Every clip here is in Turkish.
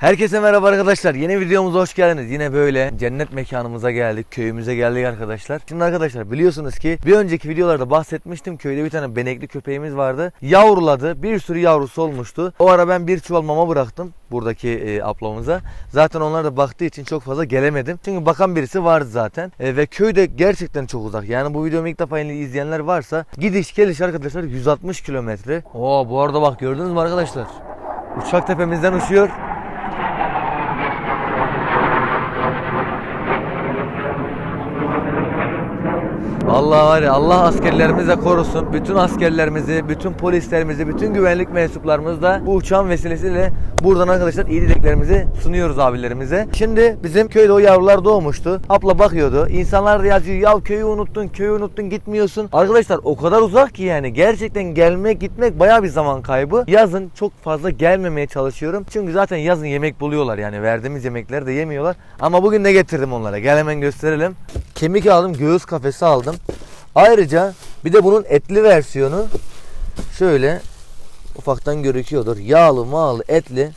Herkese merhaba arkadaşlar. Yeni videomuza hoş geldiniz. Yine böyle cennet mekanımıza geldik. Köyümüze geldik arkadaşlar. Şimdi arkadaşlar biliyorsunuz ki bir önceki videolarda bahsetmiştim. Köyde bir tane benekli köpeğimiz vardı. Yavruladı. Bir sürü yavrusu olmuştu. O ara ben bir çuval mama bıraktım buradaki e, ablamıza. Zaten onlar da baktığı için çok fazla gelemedim. Çünkü bakan birisi vardı zaten. E, ve köyde gerçekten çok uzak. Yani bu videomu ilk defa izleyenler varsa gidiş geliş arkadaşlar 160 kilometre. Oo bu arada bak gördünüz mü arkadaşlar? Uçak tepemizden uçuyor. Allah var ya Allah askerlerimize korusun. Bütün askerlerimizi, bütün polislerimizi, bütün güvenlik mensuplarımızı da bu uçağın vesilesiyle buradan arkadaşlar iyi dileklerimizi sunuyoruz abilerimize. Şimdi bizim köyde o yavrular doğmuştu. Abla bakıyordu. İnsanlar da yazıyor ya köyü unuttun, köyü unuttun gitmiyorsun. Arkadaşlar o kadar uzak ki yani gerçekten gelmek gitmek baya bir zaman kaybı. Yazın çok fazla gelmemeye çalışıyorum. Çünkü zaten yazın yemek buluyorlar yani verdiğimiz yemekleri de yemiyorlar. Ama bugün ne getirdim onlara? Gel hemen gösterelim. Kemik aldım, göğüs kafesi aldım. Ayrıca bir de bunun etli versiyonu şöyle ufaktan gözüküyordur. Yağlı, mağlı, etli.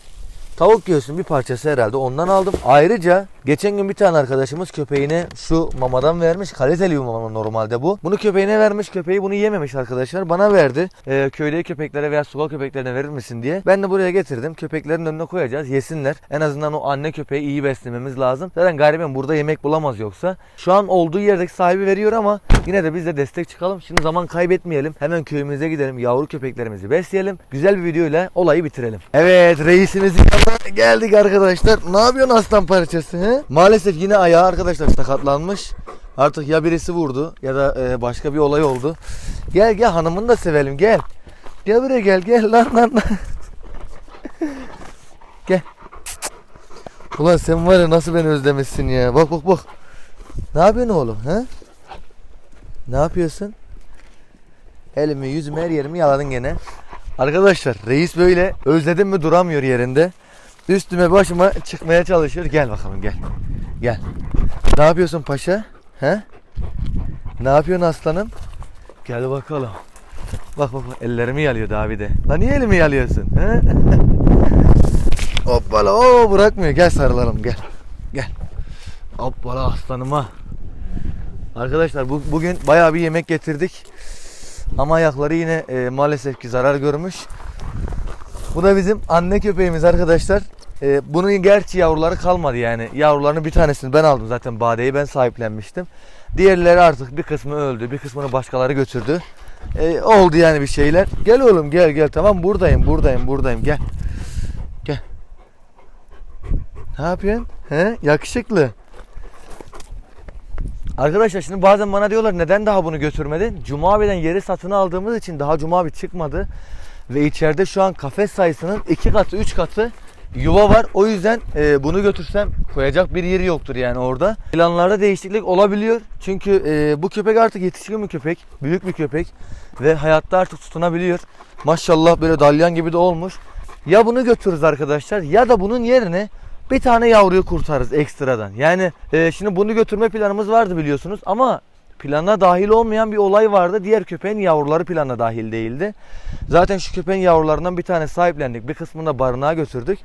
Tavuk göğsünün bir parçası herhalde ondan aldım. Ayrıca geçen gün bir tane arkadaşımız köpeğine şu mamadan vermiş. Kaliteli bir mama normalde bu. Bunu köpeğine vermiş. Köpeği bunu yememiş arkadaşlar. Bana verdi. Ee, köydeki köpeklere veya sokak köpeklerine verir misin diye. Ben de buraya getirdim. Köpeklerin önüne koyacağız. Yesinler. En azından o anne köpeği iyi beslememiz lazım. Zaten gariben burada yemek bulamaz yoksa. Şu an olduğu yerdeki sahibi veriyor ama yine de biz de destek çıkalım. Şimdi zaman kaybetmeyelim. Hemen köyümüze gidelim. Yavru köpeklerimizi besleyelim. Güzel bir videoyla olayı bitirelim. Evet reisimizin yanına geldik arkadaşlar. Ne yapıyorsun aslan parçası? He? Maalesef yine ayağı arkadaşlar sakatlanmış. Artık ya birisi vurdu ya da e, başka bir olay oldu. Gel gel hanımını da sevelim gel. Gel buraya gel gel lan lan lan. gel. Ulan sen var ya nasıl beni özlemişsin ya. Bak bak bak. Ne yapıyorsun oğlum ha? Ne yapıyorsun? Elimi yüzümü her yerimi yaladın gene. Arkadaşlar reis böyle özledim mi duramıyor yerinde. Üstüme başıma çıkmaya çalışıyor. Gel bakalım gel. Gel. Ne yapıyorsun paşa? He? Ne yapıyorsun aslanım? Gel bakalım. Bak bak bak ellerimi yalıyordu abi de. Lan niye elimi yalıyorsun? He? Hoppala o bırakmıyor. Gel sarılalım gel. Gel. Hoppala aslanıma. Arkadaşlar bu, bugün bayağı bir yemek getirdik. Ama ayakları yine e, maalesef ki zarar görmüş. Bu da bizim anne köpeğimiz arkadaşlar. Ee, bunun gerçi yavruları kalmadı yani. Yavrularının bir tanesini ben aldım zaten Bade'yi ben sahiplenmiştim. Diğerleri artık bir kısmı öldü, bir kısmını başkaları götürdü. Ee, oldu yani bir şeyler. Gel oğlum gel gel tamam buradayım buradayım buradayım gel. Gel. Ne yapıyorsun? He? Yakışıklı. Arkadaşlar şimdi bazen bana diyorlar neden daha bunu götürmedin? Cuma abi'den yeri satın aldığımız için daha Cuma abi çıkmadı. Ve içeride şu an kafes sayısının iki katı, üç katı yuva var. O yüzden e, bunu götürsem koyacak bir yeri yoktur yani orada. Planlarda değişiklik olabiliyor. Çünkü e, bu köpek artık yetişkin bir köpek. Büyük bir köpek. Ve hayatta artık tutunabiliyor. Maşallah böyle dalyan gibi de olmuş. Ya bunu götürürüz arkadaşlar ya da bunun yerine bir tane yavruyu kurtarırız ekstradan. Yani e, şimdi bunu götürme planımız vardı biliyorsunuz ama plana dahil olmayan bir olay vardı. Diğer köpeğin yavruları plana dahil değildi. Zaten şu köpeğin yavrularından bir tane sahiplendik. Bir kısmını da barınağa götürdük.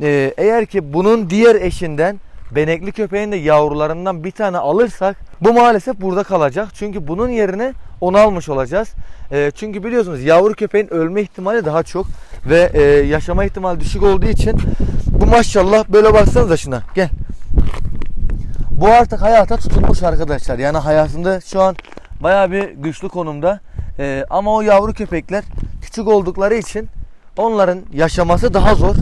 Ee, eğer ki bunun diğer eşinden benekli köpeğin de yavrularından bir tane alırsak bu maalesef burada kalacak. Çünkü bunun yerine onu almış olacağız. Ee, çünkü biliyorsunuz yavru köpeğin ölme ihtimali daha çok ve e, yaşama ihtimali düşük olduğu için bu maşallah böyle baksanıza şuna gel. Bu artık hayata tutunmuş arkadaşlar. Yani hayatında şu an bayağı bir güçlü konumda. Ee, ama o yavru köpekler küçük oldukları için onların yaşaması daha zor.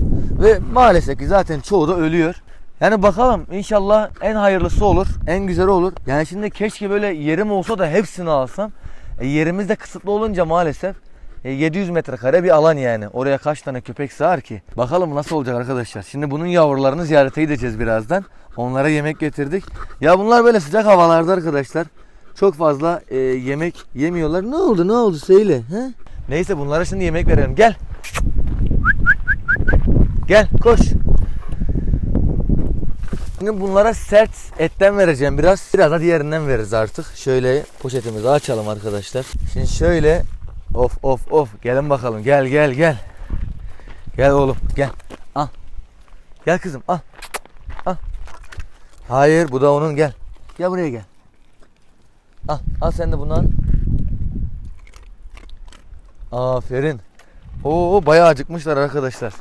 Ve maalesef ki zaten çoğu da ölüyor. Yani bakalım inşallah en hayırlısı olur. En güzeli olur. Yani şimdi keşke böyle yerim olsa da hepsini alsam. E, yerimiz de kısıtlı olunca maalesef e, 700 metrekare bir alan yani. Oraya kaç tane köpek sığar ki? Bakalım nasıl olacak arkadaşlar. Şimdi bunun yavrularını ziyarete gideceğiz birazdan. Onlara yemek getirdik. Ya bunlar böyle sıcak havalarda arkadaşlar. Çok fazla e, yemek yemiyorlar. Ne oldu ne oldu söyle. He? Neyse bunlara şimdi yemek verelim. Gel. Gel koş. Şimdi bunlara sert etten vereceğim biraz. Biraz da diğerinden veririz artık. Şöyle poşetimizi açalım arkadaşlar. Şimdi şöyle of of of gelin bakalım. Gel gel gel. Gel oğlum gel. Al. Gel kızım. Al. Hayır bu da onun gel. Gel buraya gel. Al al sen de bunu al. Aferin. Oo bayağı acıkmışlar arkadaşlar.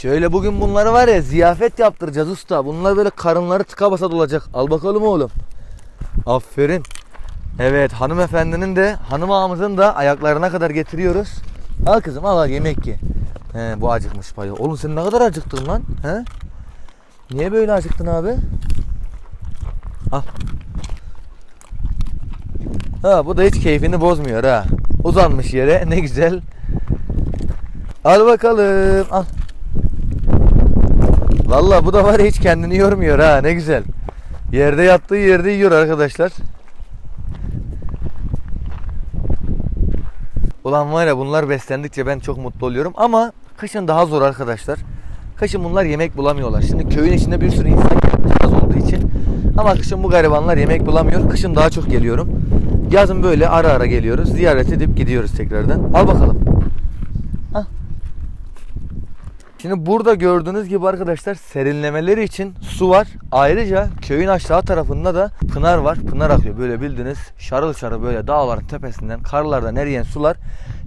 Şöyle bugün bunları var ya ziyafet yaptıracağız usta. Bunlar böyle karınları tıka basa dolacak. Al bakalım oğlum. Aferin. Evet hanımefendinin de hanım ağamızın da ayaklarına kadar getiriyoruz. Al kızım al al yemek ye. He, bu acıkmış payı. Oğlum sen ne kadar acıktın lan? He? Niye böyle acıktın abi? Al. Ha bu da hiç keyfini bozmuyor ha. Uzanmış yere ne güzel. Al bakalım al. Vallahi bu da var hiç kendini yormuyor ha ne güzel. Yerde yattığı yerde yiyor arkadaşlar. Ulan var ya bunlar beslendikçe ben çok mutlu oluyorum ama kışın daha zor arkadaşlar. Kışın bunlar yemek bulamıyorlar. Şimdi köyün içinde bir sürü insan az olduğu için ama kışın bu garibanlar yemek bulamıyor. Kışın daha çok geliyorum. Yazın böyle ara ara geliyoruz. Ziyaret edip gidiyoruz tekrardan. Al bakalım. Şimdi burada gördüğünüz gibi arkadaşlar serinlemeleri için su var. Ayrıca köyün aşağı tarafında da pınar var. Pınar akıyor. Böyle bildiğiniz şarıl şarıl böyle dağların tepesinden karlardan eriyen sular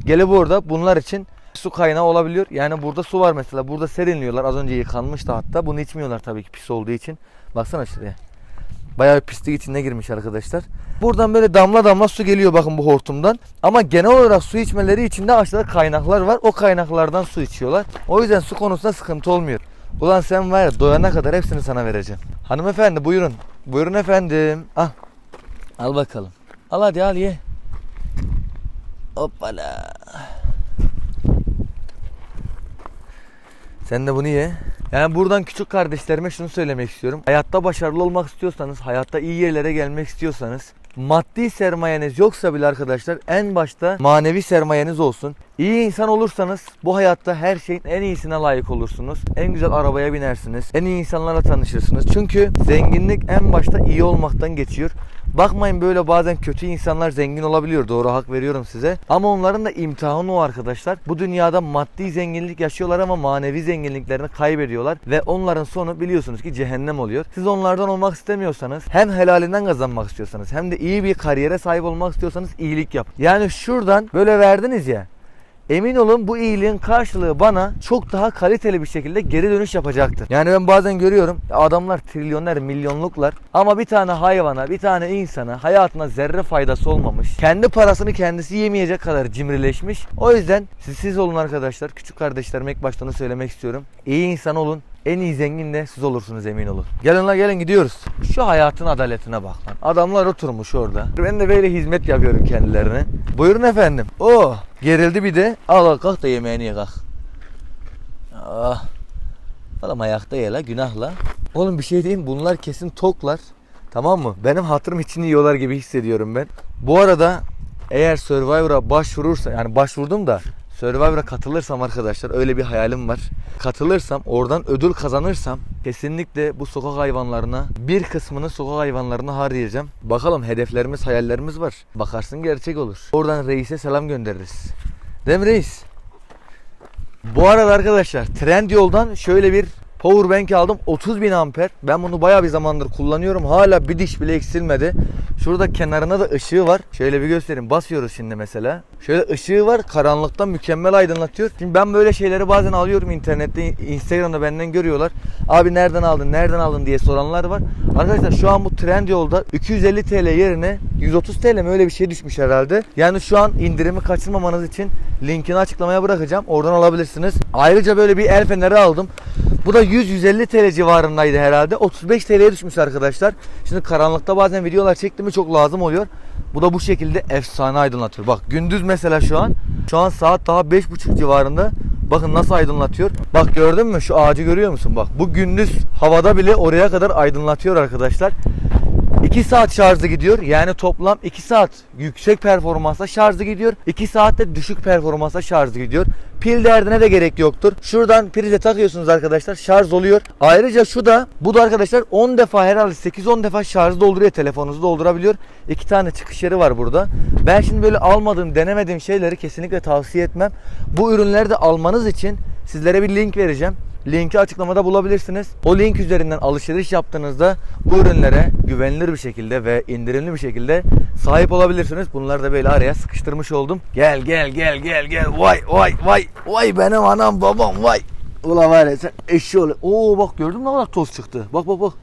gelip burada bunlar için su kaynağı olabiliyor. Yani burada su var mesela. Burada serinliyorlar. Az önce yıkanmıştı hatta. Bunu içmiyorlar tabii ki pis olduğu için. Baksana şuraya. Bayağı pislik içine girmiş arkadaşlar. Buradan böyle damla damla su geliyor bakın bu hortumdan. Ama genel olarak su içmeleri için de aşağıda kaynaklar var. O kaynaklardan su içiyorlar. O yüzden su konusunda sıkıntı olmuyor. Ulan sen var ya doyana kadar hepsini sana vereceğim. Hanımefendi buyurun. Buyurun efendim. Al. Al bakalım. Al hadi al ye. Hoppala. Sen de bunu ye. Yani buradan küçük kardeşlerime şunu söylemek istiyorum. Hayatta başarılı olmak istiyorsanız, hayatta iyi yerlere gelmek istiyorsanız, maddi sermayeniz yoksa bile arkadaşlar en başta manevi sermayeniz olsun. İyi insan olursanız bu hayatta her şeyin en iyisine layık olursunuz. En güzel arabaya binersiniz. En iyi insanlarla tanışırsınız. Çünkü zenginlik en başta iyi olmaktan geçiyor. Bakmayın böyle bazen kötü insanlar zengin olabiliyor. Doğru hak veriyorum size. Ama onların da imtihanı o arkadaşlar. Bu dünyada maddi zenginlik yaşıyorlar ama manevi zenginliklerini kaybediyorlar. Ve onların sonu biliyorsunuz ki cehennem oluyor. Siz onlardan olmak istemiyorsanız hem helalinden kazanmak istiyorsanız hem de iyi bir kariyere sahip olmak istiyorsanız iyilik yap. Yani şuradan böyle verdiniz ya. Emin olun bu iyiliğin karşılığı bana çok daha kaliteli bir şekilde geri dönüş yapacaktır. Yani ben bazen görüyorum adamlar trilyoner, milyonluklar ama bir tane hayvana, bir tane insana hayatına zerre faydası olmamış. Kendi parasını kendisi yemeyecek kadar cimrileşmiş. O yüzden siz, siz olun arkadaşlar. Küçük kardeşlerime ilk baştan söylemek istiyorum. İyi insan olun. En iyi zengin de siz olursunuz emin olun. Gelin la gelin gidiyoruz. Şu hayatın adaletine bak lan. Adamlar oturmuş orada. Ben de böyle hizmet yapıyorum kendilerine. Buyurun efendim. Oh gerildi bir de. Al al kalk da yemeğini ye kalk. Ah. Oğlum ayakta ye la günahla. Oğlum bir şey diyeyim bunlar kesin toklar. Tamam mı? Benim hatırım için yiyorlar gibi hissediyorum ben. Bu arada eğer Survivor'a başvurursa yani başvurdum da Survivor'a katılırsam arkadaşlar öyle bir hayalim var. Katılırsam oradan ödül kazanırsam kesinlikle bu sokak hayvanlarına bir kısmını sokak hayvanlarına harcayacağım. Bakalım hedeflerimiz hayallerimiz var. Bakarsın gerçek olur. Oradan reise selam göndeririz. Değil mi reis? Bu arada arkadaşlar Trendyol'dan şöyle bir Powerbank aldım 30 bin amper. Ben bunu bayağı bir zamandır kullanıyorum. Hala bir diş bile eksilmedi. Şurada kenarına da ışığı var. Şöyle bir göstereyim. Basıyoruz şimdi mesela. Şöyle ışığı var. Karanlıkta mükemmel aydınlatıyor. Şimdi ben böyle şeyleri bazen alıyorum internette. Instagram'da benden görüyorlar. Abi nereden aldın? Nereden aldın diye soranlar var. Arkadaşlar şu an bu Trendyol'da 250 TL yerine 130 TL mi öyle bir şey düşmüş herhalde. Yani şu an indirimi kaçırmamanız için linkini açıklamaya bırakacağım. Oradan alabilirsiniz. Ayrıca böyle bir el feneri aldım. Bu da 100-150 TL civarındaydı herhalde. 35 TL'ye düşmüş arkadaşlar. Şimdi karanlıkta bazen videolar çekti mi çok lazım oluyor. Bu da bu şekilde efsane aydınlatıyor. Bak gündüz mesela şu an. Şu an saat daha 5.30 civarında. Bakın nasıl aydınlatıyor. Bak gördün mü şu ağacı görüyor musun? Bak bu gündüz havada bile oraya kadar aydınlatıyor arkadaşlar. 2 saat şarjı gidiyor. Yani toplam 2 saat yüksek performansla şarjı gidiyor. 2 saat de düşük performansla şarjı gidiyor. Pil derdine de gerek yoktur. Şuradan prize takıyorsunuz arkadaşlar. Şarj oluyor. Ayrıca şu da bu da arkadaşlar 10 defa herhalde 8-10 defa şarjı dolduruyor. Telefonunuzu doldurabiliyor. İki tane çıkış yeri var burada. Ben şimdi böyle almadığım, denemediğim şeyleri kesinlikle tavsiye etmem. Bu ürünleri de almanız için sizlere bir link vereceğim. Linki açıklamada bulabilirsiniz. O link üzerinden alışveriş yaptığınızda bu ürünlere güvenilir bir şekilde ve indirimli bir şekilde sahip olabilirsiniz. Bunları da böyle araya sıkıştırmış oldum. Gel gel gel gel gel. Vay vay vay. Vay benim anam babam vay. Ula var ya sen eşşoğlu. Oo bak gördün mü ne kadar toz çıktı. Bak bak bak.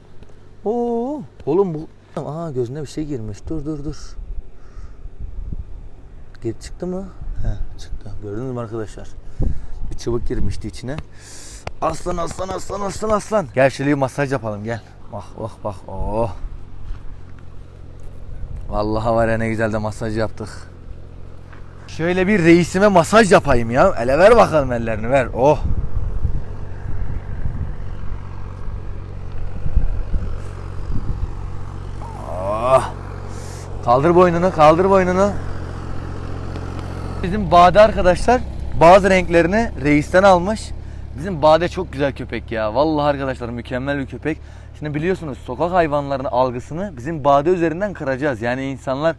Oo oğlum bu. Aa gözüne bir şey girmiş. Dur dur dur. Gir çıktı mı? He çıktı. Gördünüz mü arkadaşlar? Bir çubuk girmişti içine. Aslan aslan aslan aslan aslan. Gel şöyle masaj yapalım gel. Bak bak bak. Oh. Vallahi var ya ne güzel de masaj yaptık. Şöyle bir reisime masaj yapayım ya. Ele ver bakalım ellerini ver. Oh. Oh. Kaldır boynunu, kaldır boynunu. Bizim Bade arkadaşlar bazı renklerini reisten almış. Bizim Bade çok güzel köpek ya. Vallahi arkadaşlar mükemmel bir köpek. Şimdi biliyorsunuz sokak hayvanlarının algısını bizim Bade üzerinden kıracağız. Yani insanlar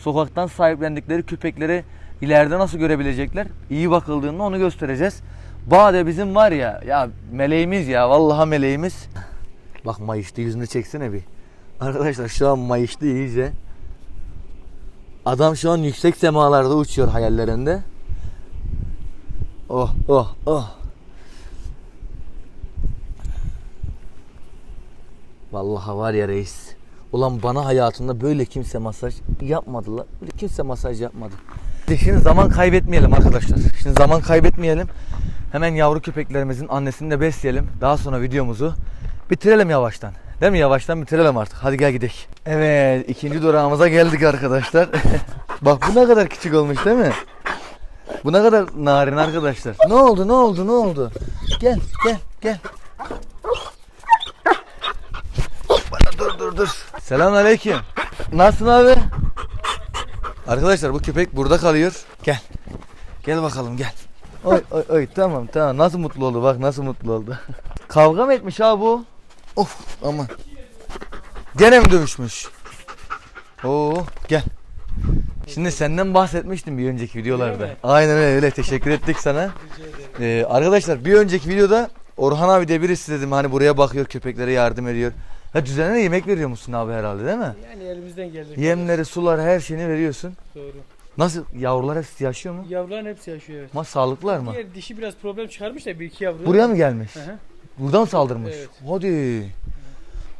sokaktan sahiplendikleri köpekleri ileride nasıl görebilecekler? İyi bakıldığında onu göstereceğiz. Bade bizim var ya ya meleğimiz ya vallahi meleğimiz. Bak mayıştı yüzünü çeksene bir. Arkadaşlar şu an mayıştı iyice. Adam şu an yüksek semalarda uçuyor hayallerinde. Oh oh oh. Vallahi var ya reis. Ulan bana hayatında böyle kimse masaj yapmadılar. Böyle kimse masaj yapmadı. Şimdi zaman kaybetmeyelim arkadaşlar. Şimdi zaman kaybetmeyelim. Hemen yavru köpeklerimizin annesini de besleyelim. Daha sonra videomuzu bitirelim yavaştan. Değil mi? Yavaştan bitirelim artık. Hadi gel gidelim. Evet, ikinci durağımıza geldik arkadaşlar. Bak bu ne kadar küçük olmuş değil mi? Bu ne kadar narin arkadaşlar. Ne oldu? Ne oldu? Ne oldu? Gel, gel, gel. Bana dur dur. Selamünaleyküm. Nasılsın abi? Arkadaşlar bu köpek burada kalıyor. Gel. Gel bakalım gel. Oy oy oy tamam tamam nasıl mutlu oldu bak nasıl mutlu oldu. Kavga mı etmiş abi bu? Of aman. Gene mi dövüşmüş? Oo gel. Şimdi senden bahsetmiştim bir önceki videolarda. Aynen öyle, öyle teşekkür ettik sana. Ee, arkadaşlar bir önceki videoda Orhan abi de birisi dedim hani buraya bakıyor köpeklere yardım ediyor. Ha düzenli yemek veriyor musun abi herhalde değil mi? Yani elimizden gelecek. Yemleri, sular her şeyini veriyorsun. Doğru. Nasıl yavrular hepsi yaşıyor mu? Yavruların hepsi yaşıyor evet. Ama sağlıklılar mı? Diğer dişi biraz problem çıkarmış da bir iki yavru. Buraya mı gelmiş? Hı hı. Buradan mı saldırmış? Evet. Hadi.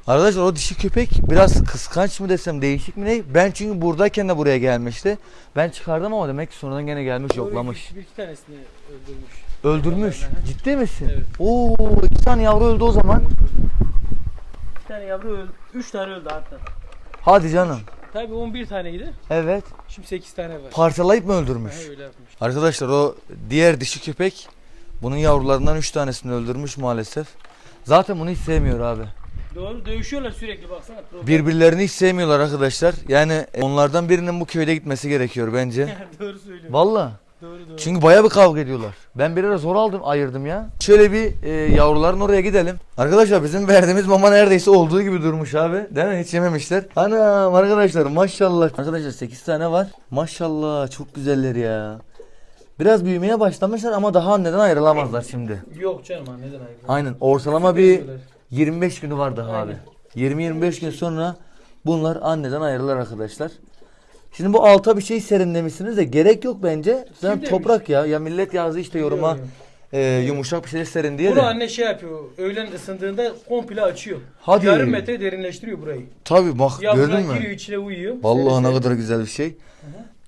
Arkadaşlar o dişi köpek biraz kıskanç mı desem değişik mi ne? Ben çünkü buradayken de buraya gelmişti. Ben çıkardım ama demek ki sonradan gene gelmiş Doğru, yoklamış. Bir, bir iki tanesini öldürmüş. Öldürmüş. Ciddi misin? Evet. Oo iki tane yavru öldü o zaman. Bir tane yavru öldü. Üç tane öldü hatta. Hadi canım. Tabii 11 taneydi. Evet. Şimdi 8 tane var. Parçalayıp mı öldürmüş? Ha, öyle yapmış. Arkadaşlar o diğer dişi köpek bunun yavrularından 3 tanesini öldürmüş maalesef. Zaten bunu hiç sevmiyor abi. Doğru dövüşüyorlar sürekli baksana. Problem. Birbirlerini hiç sevmiyorlar arkadaşlar. Yani onlardan birinin bu köyde gitmesi gerekiyor bence. doğru söylüyorsun. Valla. Doğru doğru. Çünkü baya bir kavga ediyorlar. Ben bir ara zor aldım ayırdım ya. Şöyle bir e, yavruların oraya gidelim. Arkadaşlar bizim verdiğimiz mama neredeyse olduğu gibi durmuş abi. Değil mi? Hiç yememişler. Anam arkadaşlar maşallah. Arkadaşlar 8 tane var. Maşallah çok güzeller ya. Biraz büyümeye başlamışlar ama daha anneden ayrılamazlar şimdi. Yok canım ha neden ayrı? Aynen ortalama bir Süper 25 günü var daha abi. Aynen. 20-25 gün sonra bunlar anneden ayrılır arkadaşlar. Şimdi bu alta bir şey serinlemişsiniz de gerek yok bence. Zaten demiş? toprak ya. Ya millet yazdı işte yoruma Yok, yok. e, yumuşak bir şey serin diye Bunu de. anne şey yapıyor. Öğlen ısındığında komple açıyor. Hadi. Yarım metre derinleştiriyor burayı. Tabii bak Yavrular gördün mü? giriyor içine uyuyor. Vallahi ne kadar güzel bir şey.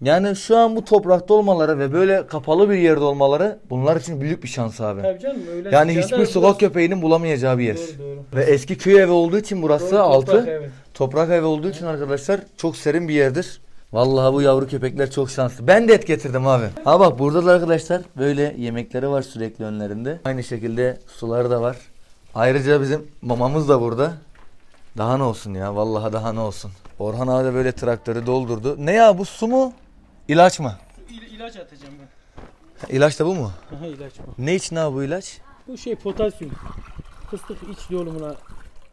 Yani şu an bu toprakta olmaları ve böyle kapalı bir yerde olmaları bunlar için büyük bir şans abi. Tabii canım öyle. Yani sıcağında hiçbir burası- sokak köpeğinin bulamayacağı bir yer. Doğru doğru. Ve eski köy evi olduğu için burası Doğru, altı toprak, evet. Toprak evi olduğu için arkadaşlar çok serin bir yerdir. Vallahi bu yavru köpekler çok şanslı. Ben de et getirdim abi. Ha bak burada da arkadaşlar böyle yemekleri var sürekli önlerinde. Aynı şekilde suları da var. Ayrıca bizim mamamız da burada. Daha ne olsun ya vallahi daha ne olsun. Orhan abi de böyle traktörü doldurdu. Ne ya bu su mu? İlaç mı? İl- ilaç atacağım ben. Ha, İlaç da bu mu? Aha ilaç bu. Ne için abi bu ilaç? Bu şey potasyum. Fıstık iç yolumuna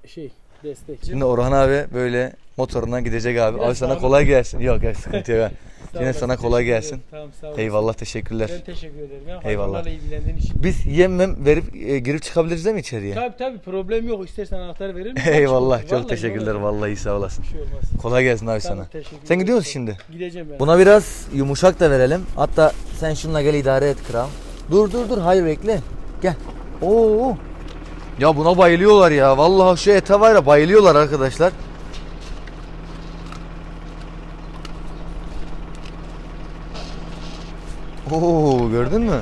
şey destek. Şimdi Orhan abi böyle motoruna gidecek abi. Biraz abi sana kolay gelsin. Yok yok sıkıntı yok. Yine sana kolay gelsin. Tamam sağ olasın. Eyvallah teşekkürler. Ben teşekkür ederim. Ya, Eyvallah. ilgilendiğin için. Biz yemem verip e, girip çıkabiliriz değil mi içeriye? Tabii tabii problem yok. İstersen anahtar veririm. Eyvallah Vallahi çok teşekkürler vallahi vallahi sağ olasın. Bir şey olmaz. Kolay gelsin abi Tamam, sana. Sen gidiyor musun şimdi? Gideceğim ben. Buna biraz yumuşak da verelim. Hatta sen şununla gel idare et kral. Dur dur dur hayır bekle. Gel. Oo. Ya buna bayılıyorlar ya. Vallahi şu ete var ya bayılıyorlar arkadaşlar. Oo gördün mü?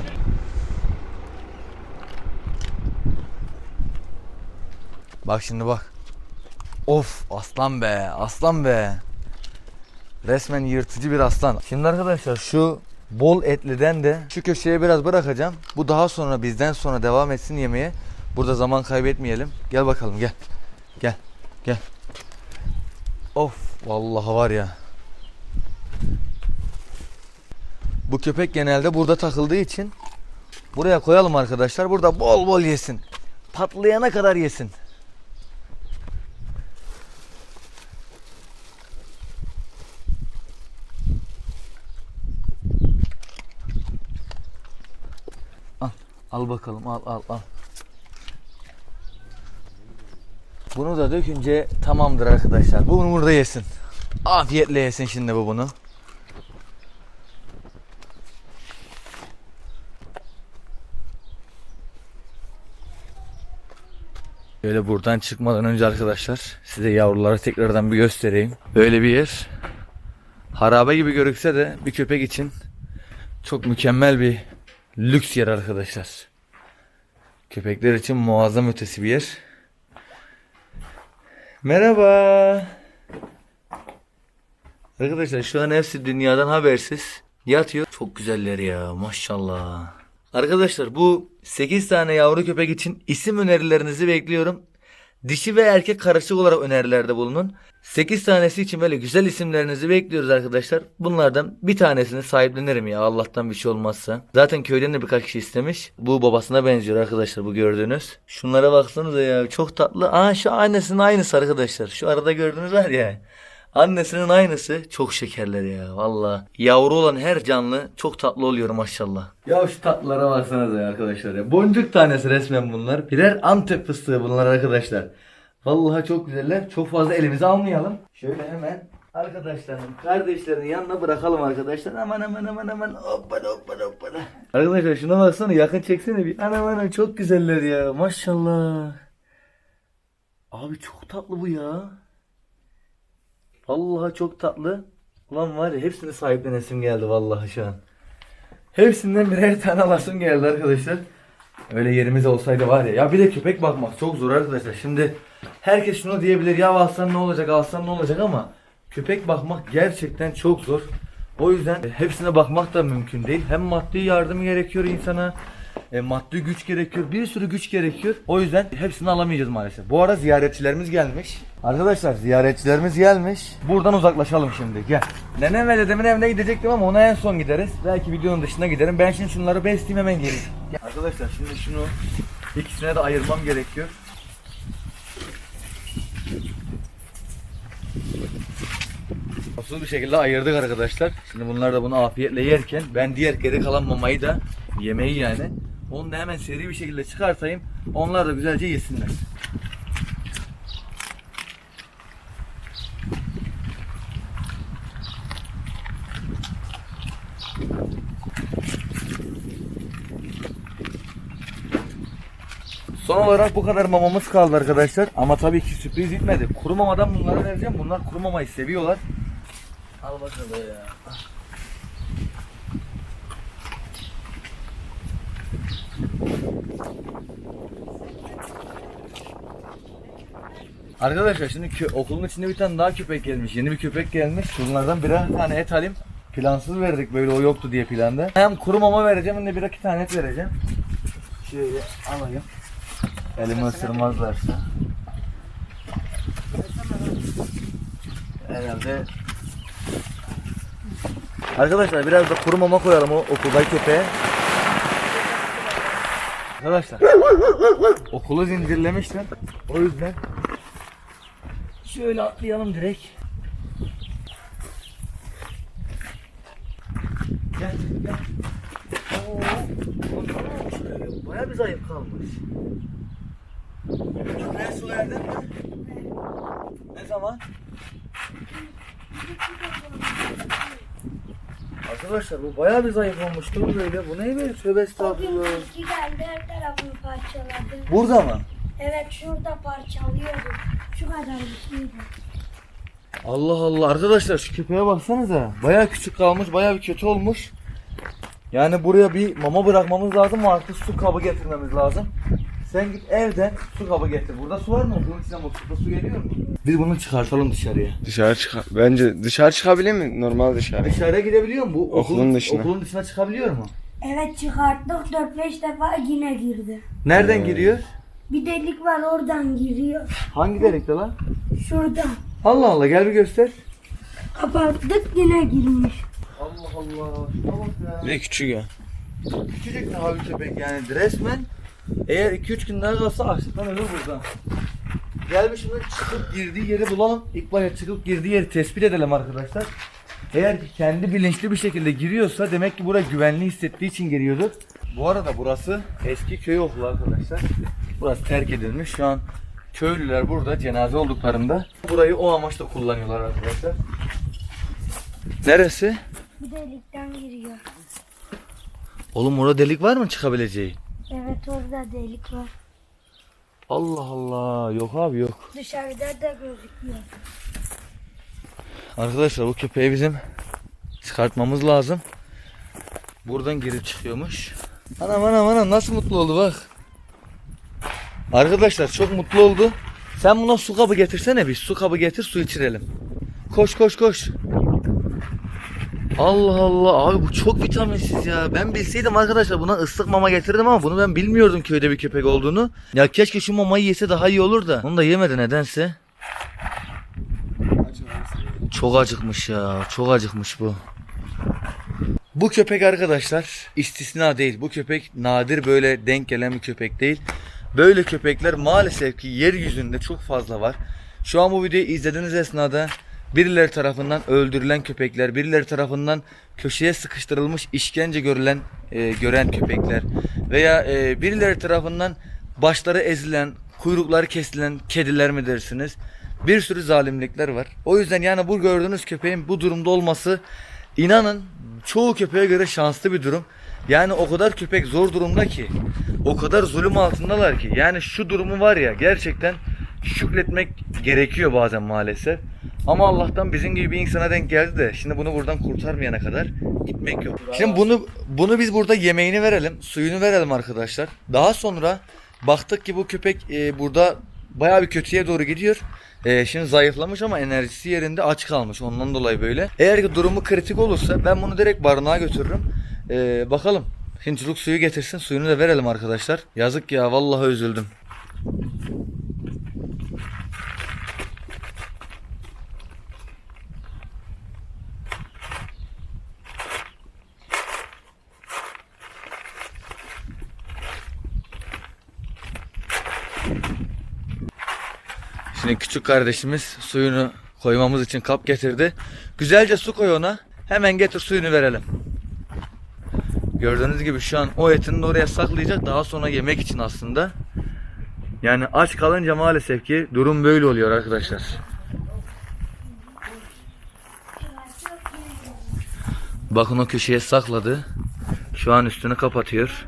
Bak şimdi bak. Of aslan be aslan be. Resmen yırtıcı bir aslan. Şimdi arkadaşlar şu bol etliden de şu köşeye biraz bırakacağım. Bu daha sonra bizden sonra devam etsin yemeğe. Burada zaman kaybetmeyelim. Gel bakalım gel. Gel. Gel. Of vallahi var ya. Bu köpek genelde burada takıldığı için buraya koyalım arkadaşlar. Burada bol bol yesin. Patlayana kadar yesin. Al bakalım al al al. Bunu da dökünce tamamdır arkadaşlar. Bunu burada yesin. Afiyetle yesin şimdi bu bunu. Böyle buradan çıkmadan önce arkadaşlar size yavruları tekrardan bir göstereyim. Böyle bir yer. Harabe gibi görükse de bir köpek için çok mükemmel bir lüks yer arkadaşlar. Köpekler için muazzam ötesi bir yer. Merhaba. Arkadaşlar şu an hepsi dünyadan habersiz. Yatıyor. Çok güzeller ya maşallah. Arkadaşlar bu 8 tane yavru köpek için isim önerilerinizi bekliyorum. Dişi ve erkek karışık olarak önerilerde bulunun. 8 tanesi için böyle güzel isimlerinizi bekliyoruz arkadaşlar. Bunlardan bir tanesini sahiplenirim ya Allah'tan bir şey olmazsa. Zaten köyden de birkaç kişi istemiş. Bu babasına benziyor arkadaşlar bu gördüğünüz. Şunlara baksanıza ya çok tatlı. Aa şu annesinin aynısı arkadaşlar. Şu arada gördüğünüz var ya. Annesinin aynısı çok şekerler ya valla. Yavru olan her canlı çok tatlı oluyor maşallah. Ya şu tatlılara baksanıza ya arkadaşlar ya. Boncuk tanesi resmen bunlar. Birer Antep fıstığı bunlar arkadaşlar. Vallahi çok güzeller. Çok fazla elimize almayalım. Şöyle hemen arkadaşların, kardeşlerin yanına bırakalım arkadaşlar. Aman aman aman aman. Hoppala hoppala hoppala. Arkadaşlar şuna baksana yakın çeksene bir. Anam anam çok güzeller ya. Maşallah. Abi çok tatlı bu ya. Vallahi çok tatlı. Ulan var ya hepsini sahiplenesim geldi vallahi şu an. Hepsinden birer tane alasım geldi arkadaşlar. Öyle yerimiz olsaydı var ya. Ya bir de köpek bakmak çok zor arkadaşlar. Şimdi herkes şunu diyebilir. Ya alsan ne olacak alsan ne olacak ama köpek bakmak gerçekten çok zor. O yüzden hepsine bakmak da mümkün değil. Hem maddi yardım gerekiyor insana. E, maddi güç gerekiyor. Bir sürü güç gerekiyor. O yüzden hepsini alamayacağız maalesef. Bu arada ziyaretçilerimiz gelmiş. Arkadaşlar ziyaretçilerimiz gelmiş. Buradan uzaklaşalım şimdi. Gel. Nenem ve dedemin evine gidecektim ama ona en son gideriz. Belki videonun dışına giderim. Ben şimdi şunları besleyeyim hemen geleyim. Gel. Arkadaşlar şimdi şunu ikisine de ayırmam gerekiyor. Nasıl bir şekilde ayırdık arkadaşlar. Şimdi bunlar da bunu afiyetle yerken ben diğer geri kalan mamayı da yemeği yani onu da hemen seri bir şekilde çıkartayım. Onlar da güzelce yesinler. Son olarak bu kadar mamamız kaldı arkadaşlar. Ama tabii ki sürpriz bitmedi. Kuru mamadan bunlara vereceğim. Bunlar kuru mamayı seviyorlar. Al bakalım ya. Arkadaşlar şimdi kö- okulun içinde bir tane daha köpek gelmiş. Yeni bir köpek gelmiş. Bunlardan birer tane et alayım. Plansız verdik böyle o yoktu diye planda. Hem kuru mama vereceğim hem de bir iki tane et vereceğim. Şöyle alayım. Elimi ısırmazlarsa. herhalde Arkadaşlar biraz da kuru mama koyalım o okuldaki köpeğe. Arkadaşlar okulu zincirlemişler. O yüzden şöyle atlayalım direkt. Gel gel. Oo, bayağı bir zayıf kalmış. Köpeğe su verdin mi? Ne zaman? Arkadaşlar bu bayağı bir zayıf olmuş değil mi böyle? Bu ne böyle? Tövbe O gün estağfurullah. tilki geldi her tarafını parçaladı. Burada mı? Evet şurada parçalıyordu. Şu kadar bir şeydi. Allah Allah arkadaşlar şu köpeğe baksanıza. Bayağı küçük kalmış, bayağı bir kötü olmuş. Yani buraya bir mama bırakmamız lazım artık su kabı getirmemiz lazım. Sen git evden su kabı getir. Burada su var mı? Bunun içine muslukta su geliyor mu? Biz bunu çıkartalım dışarıya. Dışarı çık. Bence dışarı çıkabilir mi? Normal dışarı. Dışarıya gidebiliyor mu? Bu Okulun dışına. Okulun dışına çıkabiliyor mu? Evet çıkarttık 4-5 defa yine girdi. Nereden giriyor? Bir delik var oradan giriyor. Hangi delikte lan? Şuradan. Allah Allah gel bir göster. Kapattık yine girmiş. Allah Allah. Şuna bak ya. Bir de küçük ya. Küçücük daha bir köpek yani resmen eğer 2-3 gün daha kalsa açlıktan ölür burada. Gel bir şimdi çıkıp girdiği yeri bulalım. İlk başta çıkıp girdiği yeri tespit edelim arkadaşlar. Eğer ki kendi bilinçli bir şekilde giriyorsa demek ki buraya güvenli hissettiği için giriyordur. Bu arada burası eski köy okulu arkadaşlar. Burası terk edilmiş. Şu an köylüler burada cenaze olduklarında burayı o amaçla kullanıyorlar arkadaşlar. Neresi? Bir delikten giriyor. Oğlum orada delik var mı çıkabileceği? Evet orada delik var. Allah Allah. Yok abi yok. Dışarıda da gözüküyor. Arkadaşlar bu köpeği bizim çıkartmamız lazım. Buradan girip çıkıyormuş. Anam anam anam nasıl mutlu oldu bak. Arkadaşlar çok mutlu oldu. Sen buna su kabı getirsene bir. Su kabı getir su içirelim. Koş koş koş. Allah Allah abi bu çok vitaminsiz ya. Ben bilseydim arkadaşlar buna ıslık mama getirdim ama bunu ben bilmiyordum köyde bir köpek olduğunu. Ya keşke şu mamayı yese daha iyi olur da. Onu da yemedi nedense. Çok acıkmış ya. Çok acıkmış bu. Bu köpek arkadaşlar istisna değil. Bu köpek nadir böyle denk gelen bir köpek değil. Böyle köpekler maalesef ki yeryüzünde çok fazla var. Şu an bu videoyu izlediğiniz esnada birileri tarafından öldürülen köpekler, birileri tarafından köşeye sıkıştırılmış işkence görülen e, gören köpekler veya e, birileri tarafından başları ezilen, kuyrukları kesilen kediler mi dersiniz? Bir sürü zalimlikler var. O yüzden yani bu gördüğünüz köpeğin bu durumda olması inanın çoğu köpeğe göre şanslı bir durum. Yani o kadar köpek zor durumda ki, o kadar zulüm altındalar ki. Yani şu durumu var ya gerçekten şükretmek gerekiyor bazen maalesef. Ama Allah'tan bizim gibi bir insana denk geldi de şimdi bunu buradan kurtarmayana kadar gitmek yok. Şimdi bunu bunu biz burada yemeğini verelim, suyunu verelim arkadaşlar. Daha sonra baktık ki bu köpek e, burada bayağı bir kötüye doğru gidiyor. E, şimdi zayıflamış ama enerjisi yerinde aç kalmış ondan dolayı böyle. Eğer ki durumu kritik olursa ben bunu direkt barınağa götürürüm. E, bakalım. Şimdi çocuk suyu getirsin suyunu da verelim arkadaşlar. Yazık ya vallahi üzüldüm. Şimdi küçük kardeşimiz suyunu koymamız için kap getirdi. Güzelce su koy ona. Hemen getir suyunu verelim. Gördüğünüz gibi şu an o etini oraya saklayacak daha sonra yemek için aslında. Yani aç kalınca maalesef ki durum böyle oluyor arkadaşlar. Bakın o köşeye sakladı. Şu an üstünü kapatıyor.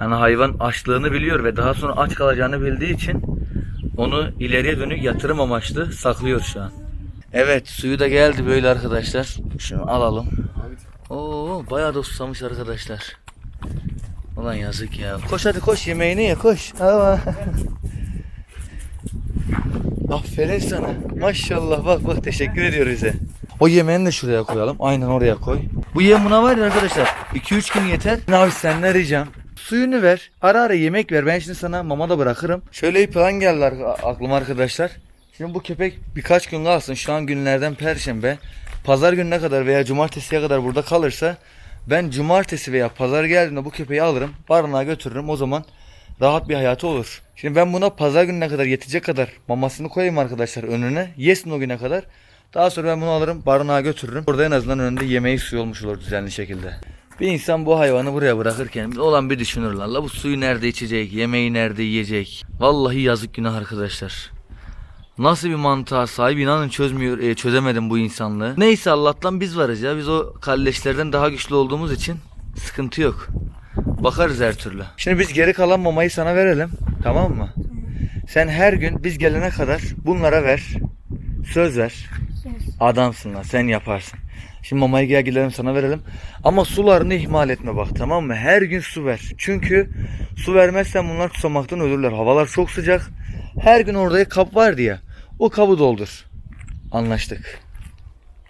Yani hayvan açlığını biliyor ve daha sonra aç kalacağını bildiği için onu ileriye dönük yatırım amaçlı saklıyor şu an. Evet suyu da geldi böyle arkadaşlar. Şunu alalım. Oo bayağı da susamış arkadaşlar. Ulan yazık ya. Koş hadi koş yemeğini ye koş. Ama. Aferin sana. Maşallah bak bak teşekkür ediyoruz bize. O yemeğini de şuraya koyalım. Aynen oraya koy. Bu yem buna var ya arkadaşlar. 2-3 gün yeter. Abi senden ricam. Suyunu ver. Ara ara yemek ver. Ben şimdi sana mama da bırakırım. Şöyle bir plan geldi aklıma arkadaşlar. Şimdi bu köpek birkaç gün kalsın. Şu an günlerden perşembe. Pazar gününe kadar veya cumartesiye kadar burada kalırsa ben cumartesi veya pazar geldiğinde bu köpeği alırım. Barınağa götürürüm. O zaman rahat bir hayatı olur. Şimdi ben buna pazar gününe kadar yetecek kadar mamasını koyayım arkadaşlar önüne. Yesin o güne kadar. Daha sonra ben bunu alırım barınağa götürürüm. Burada en azından önünde yemeği suyu olmuş olur düzenli şekilde. Bir insan bu hayvanı buraya bırakırken olan bir düşünür lan. La bu suyu nerede içecek, yemeği nerede yiyecek. Vallahi yazık günah arkadaşlar. Nasıl bir mantığa sahip inanın çözmüyor, e, çözemedim bu insanlığı. Neyse Allah'tan biz varız ya. Biz o kalleşlerden daha güçlü olduğumuz için sıkıntı yok. Bakarız her türlü. Şimdi biz geri kalan mamayı sana verelim. Tamam mı? Sen her gün biz gelene kadar bunlara ver. Söz ver. Adamsın lan sen yaparsın. Şimdi mamayı gel gelelim sana verelim. Ama sularını ihmal etme bak tamam mı? Her gün su ver. Çünkü su vermezsen bunlar susamaktan ölürler. Havalar çok sıcak. Her gün orada kap var diye. O kabı doldur. Anlaştık.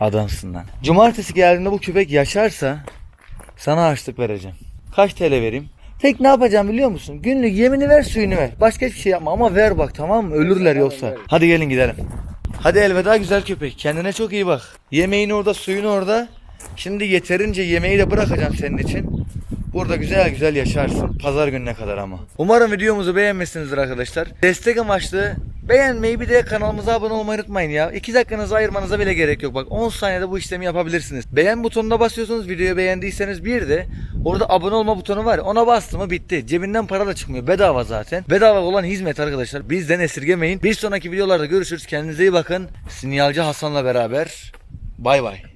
Adamsın lan. Cumartesi geldiğinde bu köpek yaşarsa sana harçlık vereceğim. Kaç TL vereyim? Tek ne yapacağım biliyor musun? Günlük yemini ver suyunu ver. Başka hiçbir şey yapma ama ver bak tamam mı? Ölürler yoksa. Hadi gelin gidelim. Hadi elveda güzel köpek. Kendine çok iyi bak. Yemeğini orada, suyunu orada. Şimdi yeterince yemeği de bırakacağım senin için. Burada güzel güzel yaşarsın. Pazar gününe kadar ama. Umarım videomuzu beğenmişsinizdir arkadaşlar. Destek amaçlı beğenmeyi bir de kanalımıza abone olmayı unutmayın ya. 2 dakikanızı ayırmanıza bile gerek yok. Bak 10 saniyede bu işlemi yapabilirsiniz. Beğen butonuna basıyorsunuz. Videoyu beğendiyseniz bir de orada abone olma butonu var. Ona bastı mı bitti. Cebinden para da çıkmıyor. Bedava zaten. Bedava olan hizmet arkadaşlar. Bizden esirgemeyin. Bir sonraki videolarda görüşürüz. Kendinize iyi bakın. Sinyalci Hasan'la beraber. Bay bay.